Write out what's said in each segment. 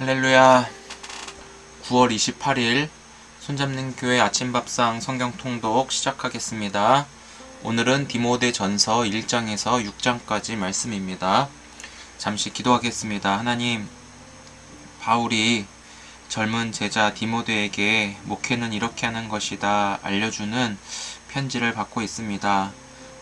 할렐루야. 9월 28일 손잡는 교회 아침밥상 성경 통독 시작하겠습니다. 오늘은 디모데 전서 1장에서 6장까지 말씀입니다. 잠시 기도하겠습니다. 하나님, 바울이 젊은 제자 디모데에게 목회는 이렇게 하는 것이다 알려주는 편지를 받고 있습니다.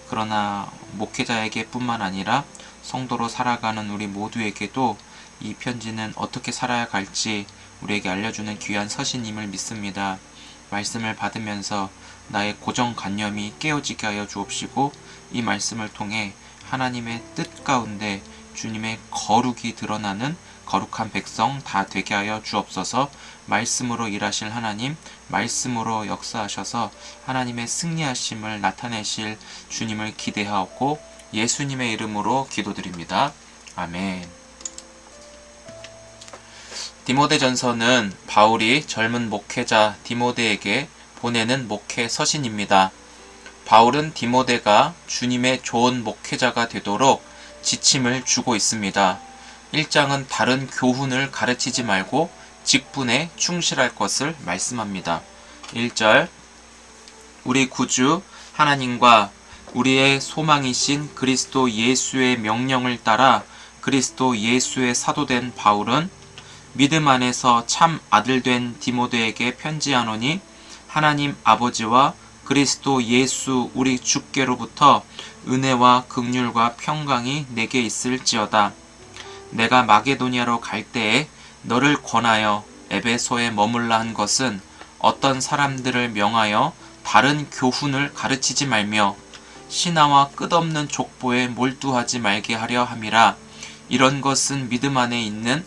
그러나 목회자에게 뿐만 아니라 성도로 살아가는 우리 모두에게도 이 편지는 어떻게 살아야 갈지 우리에게 알려주는 귀한 서신임을 믿습니다. 말씀을 받으면서 나의 고정관념이 깨어지게 하여 주옵시고 이 말씀을 통해 하나님의 뜻 가운데 주님의 거룩이 드러나는 거룩한 백성 다 되게 하여 주옵소서 말씀으로 일하실 하나님, 말씀으로 역사하셔서 하나님의 승리하심을 나타내실 주님을 기대하고 예수님의 이름으로 기도드립니다. 아멘. 디모데전서는 바울이 젊은 목회자 디모데에게 보내는 목회 서신입니다. 바울은 디모데가 주님의 좋은 목회자가 되도록 지침을 주고 있습니다. 1장은 다른 교훈을 가르치지 말고 직분에 충실할 것을 말씀합니다. 1절 우리 구주 하나님과 우리의 소망이신 그리스도 예수의 명령을 따라 그리스도 예수의 사도된 바울은 믿음 안에서 참 아들 된 디모데에게 편지하노니 하나님 아버지와 그리스도 예수 우리 주께로부터 은혜와 극률과 평강이 내게 있을지어다. 내가 마게도니아로 갈 때에 너를 권하여 에베소에 머물라 한 것은 어떤 사람들을 명하여 다른 교훈을 가르치지 말며 신하와 끝없는 족보에 몰두하지 말게 하려 함이라 이런 것은 믿음 안에 있는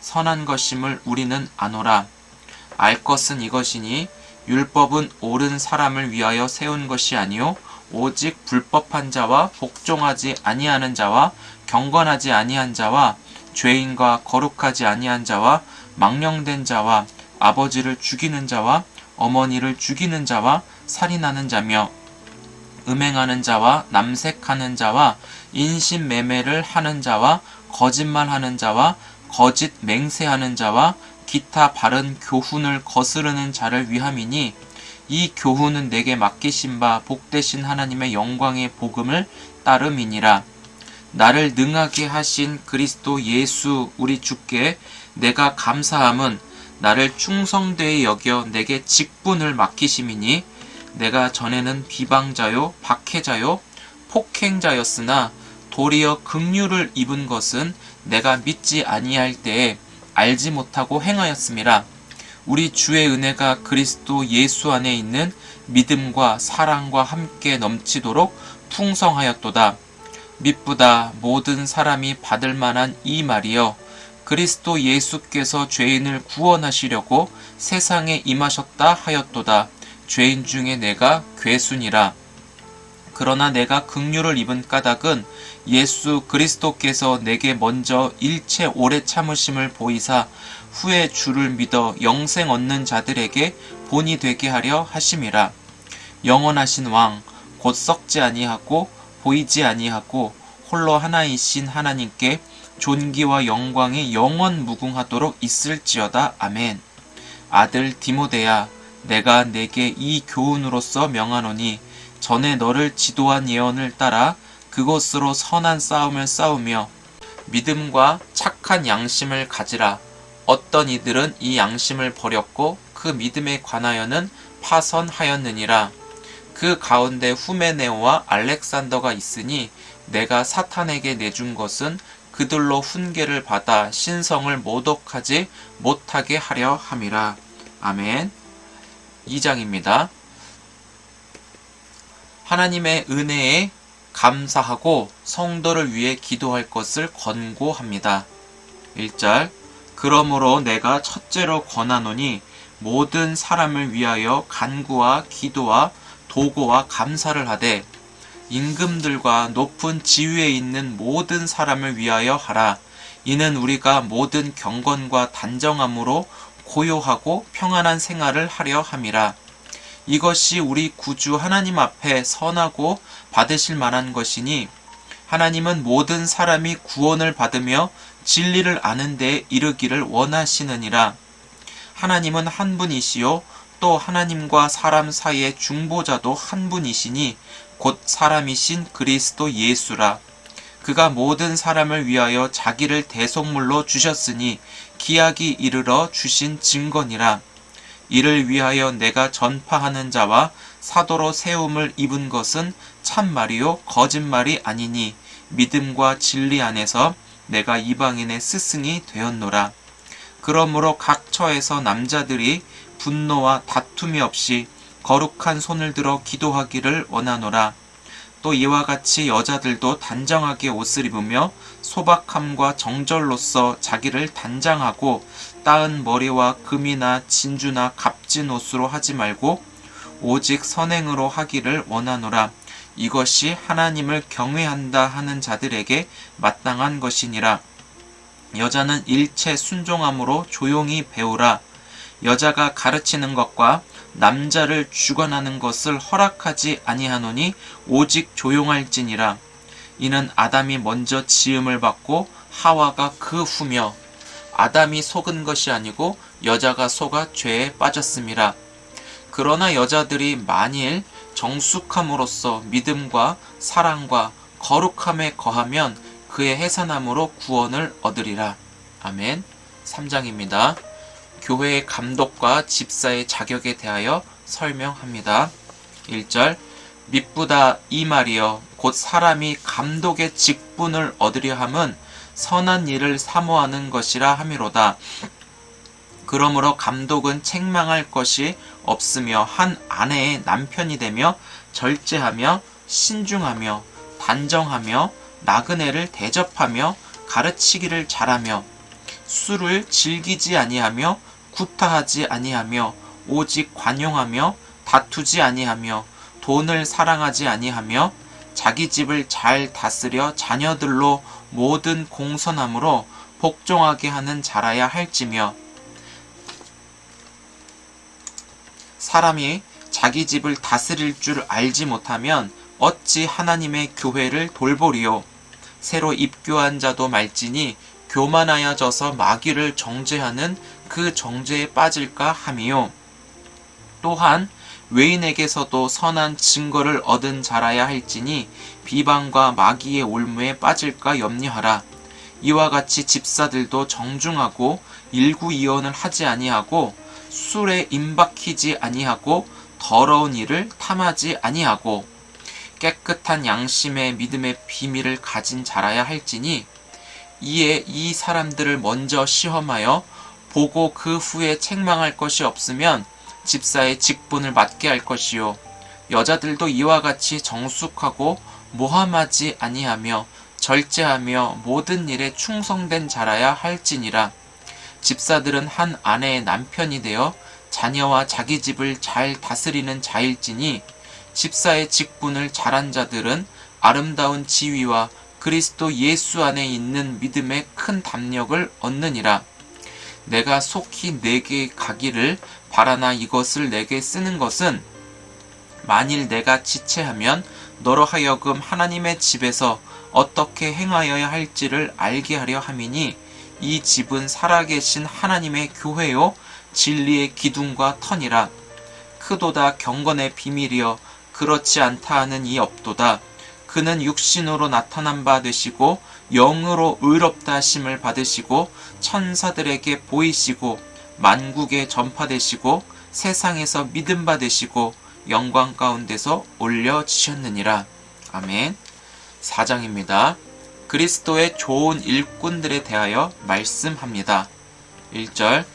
선한 것임을 우리는 아노라. 알 것은 이것이니 율법은 옳은 사람을 위하여 세운 것이 아니요 오직 불법한 자와 복종하지 아니하는 자와 경건하지 아니한 자와 죄인과 거룩하지 아니한 자와 망령된 자와 아버지를 죽이는 자와 어머니를 죽이는 자와 살인하는 자며 음행하는 자와 남색하는 자와 인신매매를 하는 자와 거짓말하는 자와 거짓 맹세하는 자와 기타 바른 교훈을 거스르는 자를 위함이니 이 교훈은 내게 맡기신 바 복되신 하나님의 영광의 복음을 따름이니라. 나를 능하게 하신 그리스도 예수 우리 주께 내가 감사함은 나를 충성되이 여겨 내게 직분을 맡기심이니 내가 전에는 비방자요 박해자요 폭행자였으나 도리어 긍휼을 입은 것은 내가 믿지 아니할 때에 알지 못하고 행하였음이라 우리 주의 은혜가 그리스도 예수 안에 있는 믿음과 사랑과 함께 넘치도록 풍성하였도다. 믿보다 모든 사람이 받을 만한 이 말이여 그리스도 예수께서 죄인을 구원하시려고 세상에 임하셨다 하였도다. 죄인 중에 내가 괴순이라 그러나 내가 긍휼을 입은 까닭은 예수 그리스도께서 내게 먼저 일체 오래 참으심을 보이사 후에 주를 믿어 영생 얻는 자들에게 본이 되게 하려 하심이라. 영원하신 왕 곧 썩지 아니하고 보이지 아니하고 홀로 하나이신 하나님께 존귀와 영광이 영원 무궁하도록 있을지어다. 아멘. 아들 디모데야 내가 내게 이 교훈으로서 명하노니 전에 너를 지도한 예언을 따라 그것으로 선한 싸움을 싸우며 믿음과 착한 양심을 가지라. 어떤 이들은 이 양심을 버렸고 그 믿음에 관하여는 파선하였느니라. 그 가운데 후메네오와 알렉산더가 있으니 내가 사탄에게 내준 것은 그들로 훈계를 받아 신성을 모독하지 못하게 하려 함이라. 아멘. 2장입니다. 하나님의 은혜에 감사하고 성도를 위해 기도할 것을 권고합니다. 1절 그러므로 내가 첫째로 권하노니 모든 사람을 위하여 간구와 기도와 도고와 감사를 하되 임금들과 높은 지위에 있는 모든 사람을 위하여 하라. 이는 우리가 모든 경건과 단정함으로 고요하고 평안한 생활을 하려 함이라. 이것이 우리 구주 하나님 앞에 선하고 받으실 만한 것이니 하나님은 모든 사람이 구원을 받으며 진리를 아는 데 이르기를 원하시느니라. 하나님은 한 분이시요 또 하나님과 사람 사이의 중보자도 한 분이시니 곧 사람이신 그리스도 예수라. 그가 모든 사람을 위하여 자기를 대속물로 주셨으니 기약이 이르러 주신 증거니라. 이를 위하여 내가 전파하는 자와 사도로 세움을 입은 것은 참말이요 거짓말이 아니니 믿음과 진리 안에서 내가 이방인의 스승이 되었노라. 그러므로 각 처에서 남자들이 분노와 다툼이 없이 거룩한 손을 들어 기도하기를 원하노라. 또 이와 같이 여자들도 단정하게 옷을 입으며 소박함과 정절로서 자기를 단장하고 따은 머리와 금이나 진주나 값진 옷으로 하지 말고 오직 선행으로 하기를 원하노라. 이것이 하나님을 경외한다 하는 자들에게 마땅한 것이니라. 여자는 일체 순종함으로 조용히 배우라. 여자가 가르치는 것과 남자를 주관하는 것을 허락하지 아니하노니 오직 조용할지니라. 이는 아담이 먼저 지음을 받고 하와가 그 후며 아담이 속은 것이 아니고 여자가 속아 죄에 빠졌음이라. 그러나 여자들이 만일 정숙함으로써 믿음과 사랑과 거룩함에 거하면 그의 해산함으로 구원을 얻으리라. 아멘. 3장입니다. 교회의 감독과 집사의 자격에 대하여 설명합니다. 1절 미쁘다 이 말이여 곧 사람이 감독의 직분을 얻으려 함은 선한 일을 사모하는 것이라 함이로다. 그러므로 감독은 책망할 것이 없으며 한 아내의 남편이 되며 절제하며 신중하며 단정하며 나그네를 대접하며 가르치기를 잘하며 술을 즐기지 아니하며 구타하지 아니하며 오직 관용하며 다투지 아니하며 돈을 사랑하지 아니하며 자기 집을 잘 다스려 자녀들로 모든 공선함으로 복종하게 하는 자라야 할지며 사람이 자기 집을 다스릴 줄 알지 못하면 어찌 하나님의 교회를 돌보리요? 새로 입교한 자도 말지니 교만하여져서 마귀를 정죄하는 그 정죄에 빠질까 함이요 또한 외인에게서도 선한 증거를 얻은 자라야 할지니 비방과 마귀의 올무에 빠질까 염려하라. 이와 같이 집사들도 정중하고 일구이언을 하지 아니하고 술에 임박히지 아니하고 더러운 일을 탐하지 아니하고 깨끗한 양심의 믿음의 비밀을 가진 자라야 할지니 이에 이 사람들을 먼저 시험하여 보고 그 후에 책망할 것이 없으면 집사의 직분을 맡게 할 것이요. 여자들도 이와 같이 정숙하고 모함하지 아니하며 절제하며 모든 일에 충성된 자라야 할지니라. 집사들은 한 아내의 남편이 되어 자녀와 자기 집을 잘 다스리는 자일지니 집사의 직분을 잘한 자들은 아름다운 지위와 그리스도 예수 안에 있는 믿음의 큰 담력을 얻느니라. 내가 속히 내게 가기를 바라나 이것을 내게 쓰는 것은 만일 내가 지체하면 너로 하여금 하나님의 집에서 어떻게 행하여야 할지를 알게 하려 함이니 이 집은 살아계신 하나님의 교회요 진리의 기둥과 터니라 크도다 경건의 비밀이여 그렇지 않다 하는 이 업도다 그는 육신으로 나타난 바 되시고 영으로 의롭다 하심을 받으시고 천사들에게 보이시고 만국에 전파되시고 세상에서 믿음 받으시고 영광 가운데서 올려지셨느니라. 아멘. 4장입니다. 그리스도의 좋은 일꾼들에 대하여 말씀합니다. 1절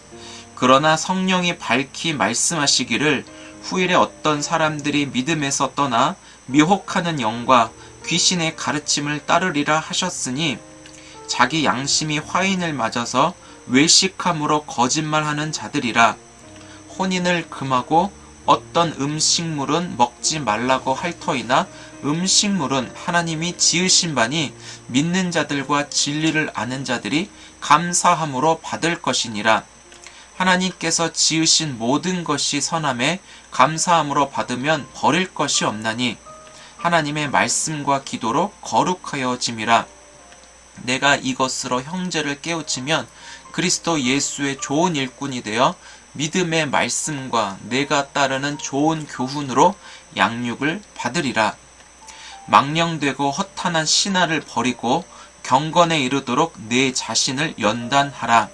그러나 성령이 밝히 말씀하시기를 후일에 어떤 사람들이 믿음에서 떠나 미혹하는 영과 귀신의 가르침을 따르리라 하셨으니 자기 양심이 화인을 맞아서 외식함으로 거짓말하는 자들이라 혼인을 금하고 어떤 음식물은 먹지 말라고 할 터이나 음식물은 하나님이 지으신 바니 믿는 자들과 진리를 아는 자들이 감사함으로 받을 것이니라. 하나님께서 지으신 모든 것이 선함에 감사함으로 받으면 버릴 것이 없나니 하나님의 말씀과 기도로 거룩하여짐이라. 내가 이것으로 형제를 깨우치면 그리스도 예수의 좋은 일꾼이 되어 믿음의 말씀과 내가 따르는 좋은 교훈으로 양육을 받으리라. 망령되고 허탄한 신화를 버리고 경건에 이르도록 내 자신을 연단하라.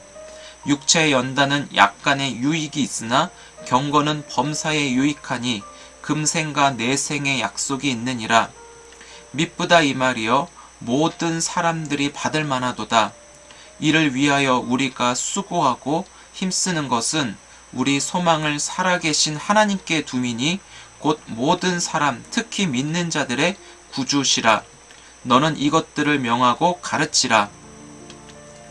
육체의 연단은 약간의 유익이 있으나 경건은 범사에 유익하니 금생과 내생의 약속이 있느니라. 미쁘다 이 말이여 모든 사람들이 받을 만하도다. 이를 위하여 우리가 수고하고 힘쓰는 것은 우리 소망을 살아계신 하나님께 두미니 곧 모든 사람 특히 믿는 자들의 구주시라. 너는 이것들을 명하고 가르치라.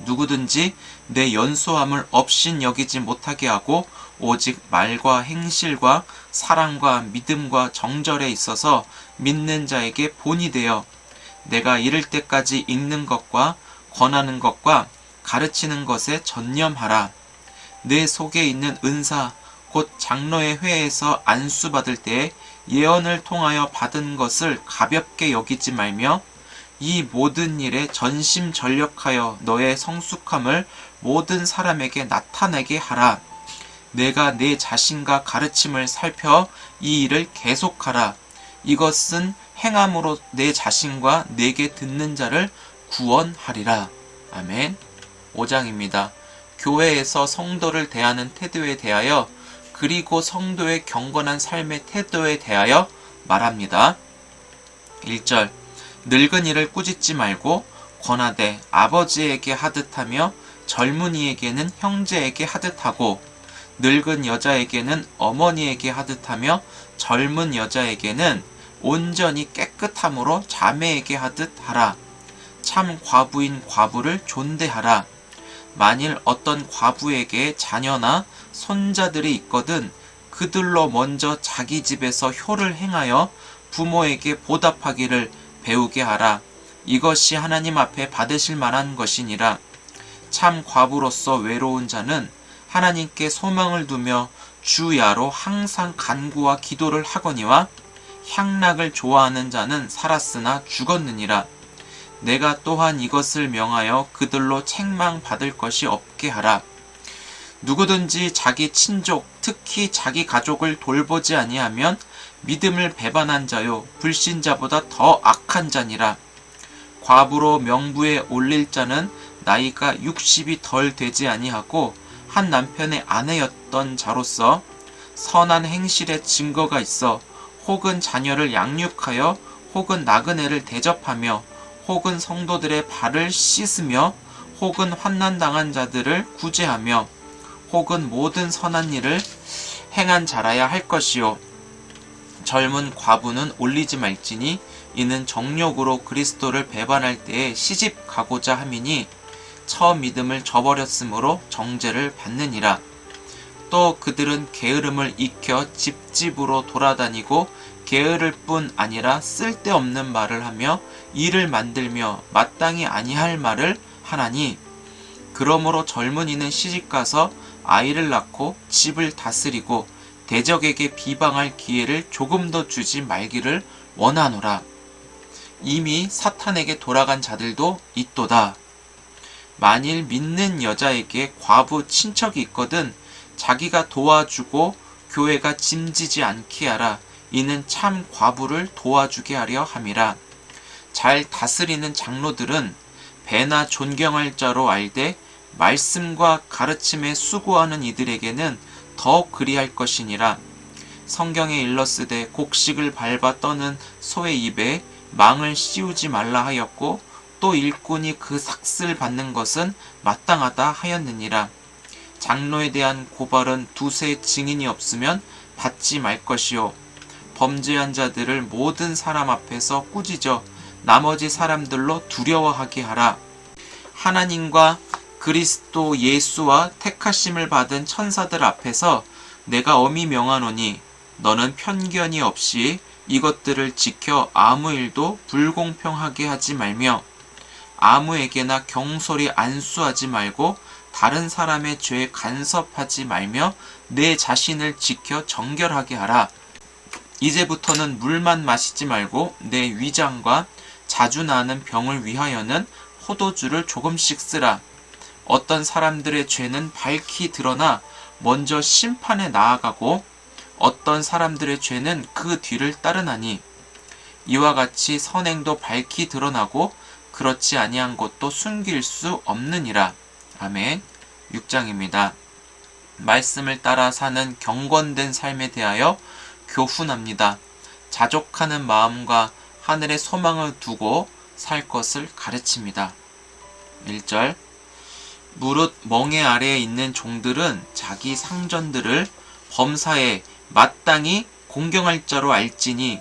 누구든지 내 연소함을 없인 여기지 못하게 하고 오직 말과 행실과 사랑과 믿음과 정절에 있어서 믿는 자에게 본이 되어 내가 이를 때까지 읽는 것과 권하는 것과 가르치는 것에 전념하라. 내 속에 있는 은사 곧 장로의 회에서 안수 받을 때에 예언을 통하여 받은 것을 가볍게 여기지 말며 이 모든 일에 전심전력하여 너의 성숙함을 모든 사람에게 나타내게 하라. 내가 내 자신과 가르침을 살펴 이 일을 계속하라. 이것은 행함으로 내 자신과 내게 듣는 자를 구원하리라. 아멘. 5장입니다. 교회에서 성도를 대하는 태도에 대하여 그리고 성도의 경건한 삶의 태도에 대하여 말합니다. 1절 늙은 이를 꾸짖지 말고 권하되 아버지에게 하듯하며 젊은이에게는 형제에게 하듯 하고 늙은 여자에게는 어머니에게 하듯 하며 젊은 여자에게는 온전히 깨끗함으로 자매에게 하듯 하라. 참 과부인 과부를 존대하라. 만일 어떤 과부에게 자녀나 손자들이 있거든 그들로 먼저 자기 집에서 효를 행하여 부모에게 보답하기를 배우게 하라. 이것이 하나님 앞에 받으실 만한 것이니라. 참 과부로서 외로운 자는 하나님께 소망을 두며 주야로 항상 간구와 기도를 하거니와 향락을 좋아하는 자는 살았으나 죽었느니라. 내가 또한 이것을 명하여 그들로 책망 받을 것이 없게 하라. 누구든지 자기 친족, 특히 자기 가족을 돌보지 아니하면 믿음을 배반한 자요, 불신자보다 더 악한 자니라. 과부로 명부에 올릴 자는 나이가 60이 덜 되지 아니하고 한 남편의 아내였던 자로서 선한 행실의 증거가 있어 혹은 자녀를 양육하여 혹은 나그네를 대접하며 혹은 성도들의 발을 씻으며 혹은 환난당한 자들을 구제하며 혹은 모든 선한 일을 행한 자라야 할 것이요. 젊은 과부는 올리지 말지니 이는 정욕으로 그리스도를 배반할 때에 시집 가고자 함이니 처음 믿음을 저버렸으므로 정죄를 받느니라 또 그들은 게으름을 익혀 집집으로 돌아다니고 게으를 뿐 아니라 쓸데없는 말을 하며 일을 만들며 마땅히 아니할 말을 하나니 그러므로 젊은이는 시집가서 아이를 낳고 집을 다스리고 대적에게 비방할 기회를 조금 더 주지 말기를 원하노라. 이미 사탄에게 돌아간 자들도 있도다. 만일 믿는 여자에게 과부 친척이 있거든 자기가 도와주고 교회가 짐지지 않게 하라. 이는 참 과부를 도와주게 하려 함이라. 잘 다스리는 장로들은 배나 존경할 자로 알되 말씀과 가르침에 수고하는 이들에게는 더 그리할 것이니라. 성경에 일렀으되 곡식을 밟아 떠는 소의 입에 망을 씌우지 말라 하였고 또 일꾼이 그 삭슬 받는 것은 마땅하다 하였느니라. 장로에 대한 고발은 두세 증인이 없으면 받지 말 것이요. 범죄한 자들을 모든 사람 앞에서 꾸짖어 나머지 사람들로 두려워하게 하라. 하나님과 그리스도 예수와 택하심을 받은 천사들 앞에서 내가 엄히 명하노니 너는 편견이 없이 이것들을 지켜 아무 일도 불공평하게 하지 말며 아무에게나 경솔히 안수하지 말고 다른 사람의 죄에 간섭하지 말며 내 자신을 지켜 정결하게 하라. 이제부터는 물만 마시지 말고 내 위장과 자주 나는 병을 위하여는 포도주를 조금씩 쓰라. 어떤 사람들의 죄는 밝히 드러나 먼저 심판에 나아가고 어떤 사람들의 죄는 그 뒤를 따르나니 이와 같이 선행도 밝히 드러나고 그렇지 아니한 것도 숨길 수 없느니라. 아멘. 6장입니다. 말씀을 따라 사는 경건된 삶에 대하여 교훈합니다. 자족하는 마음과 하늘의 소망을 두고 살 것을 가르칩니다. 1절 무릇 멍에 아래에 있는 종들은 자기 상전들을 범사에 마땅히 공경할 자로 알지니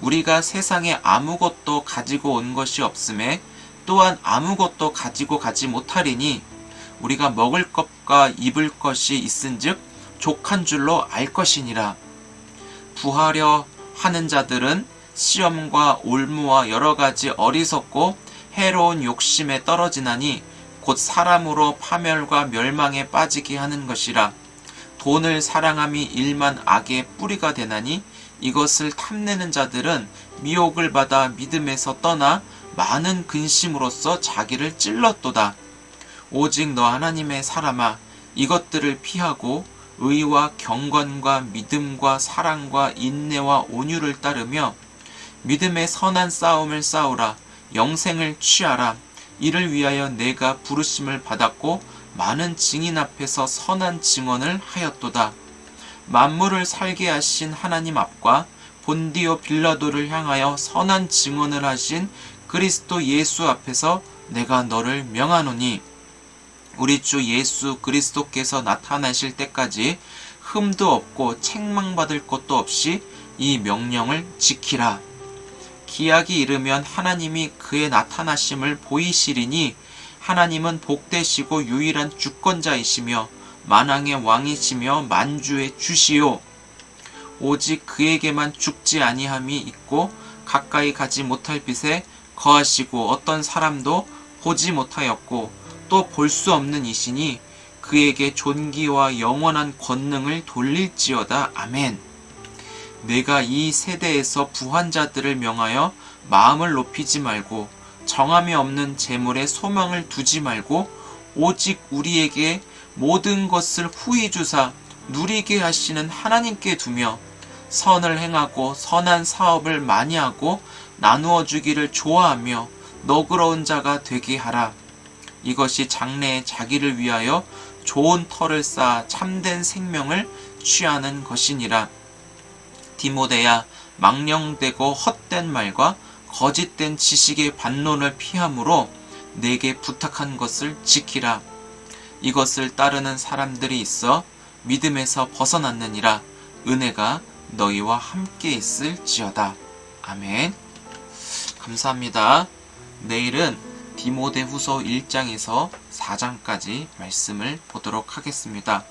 우리가 세상에 아무것도 가지고 온 것이 없음에 또한 아무것도 가지고 가지 못하리니 우리가 먹을 것과 입을 것이 있은즉 족한 줄로 알 것이니라. 부하려 하는 자들은 시험과 올무와 여러 가지 어리석고 해로운 욕심에 떨어지나니 곧 사람으로 파멸과 멸망에 빠지게 하는 것이라. 돈을 사랑함이 일만 악의 뿌리가 되나니 이것을 탐내는 자들은 미혹을 받아 믿음에서 떠나 많은 근심으로써 자기를 찔렀도다. 오직 너 하나님의 사람아 이것들을 피하고 의와 경건과 믿음과 사랑과 인내와 온유를 따르며 믿음의 선한 싸움을 싸우라 영생을 취하라 이를 위하여 내가 부르심을 받았고 많은 증인 앞에서 선한 증언을 하였도다 만물을 살게 하신 하나님 앞과 본디오 빌라도를 향하여 선한 증언을 하신 그리스도 예수 앞에서 내가 너를 명하노니 우리 주 예수 그리스도께서 나타나실 때까지 흠도 없고 책망받을 것도 없이 이 명령을 지키라. 기약이 이르면 하나님이 그의 나타나심을 보이시리니 하나님은 복되시고 유일한 주권자이시며 만왕의 왕이시며 만주의 주시요 오직 그에게만 죽지 아니함이 있고 가까이 가지 못할 빛에 거하시고 어떤 사람도 보지 못하였고 또 볼 수 없는 이시니 그에게 존귀와 영원한 권능을 돌릴지어다 아멘. 내가 이 세대에서 부한 자들을 명하여 마음을 높이지 말고 정함이 없는 재물에 소망을 두지 말고 오직 우리에게 모든 것을 후히 주사 누리게 하시는 하나님께 두며 선을 행하고 선한 사업을 많이 하고 나누어 주기를 좋아하며 너그러운 자가 되게 하라. 이것이 장래에 자기를 위하여 좋은 터를 쌓아 참된 생명을 취하는 것이니라. 디모데야 망령되고 헛된 말과 거짓된 지식의 반론을 피함으로 내게 부탁한 것을 지키라. 이것을 따르는 사람들이 있어 믿음에서 벗어났느니라. 은혜가 너희와 함께 있을지어다. 아멘. 감사합니다. 내일은 디모데 후서 1장에서 4장까지 말씀을 보도록 하겠습니다.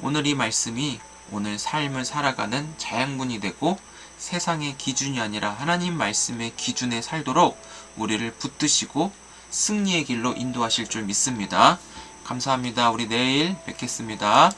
오늘 이 말씀이 오늘 삶을 살아가는 자양분이 되고 세상의 기준이 아니라 하나님 말씀의 기준에 살도록 우리를 붙드시고 승리의 길로 인도하실 줄 믿습니다. 감사합니다. 우리 내일 뵙겠습니다.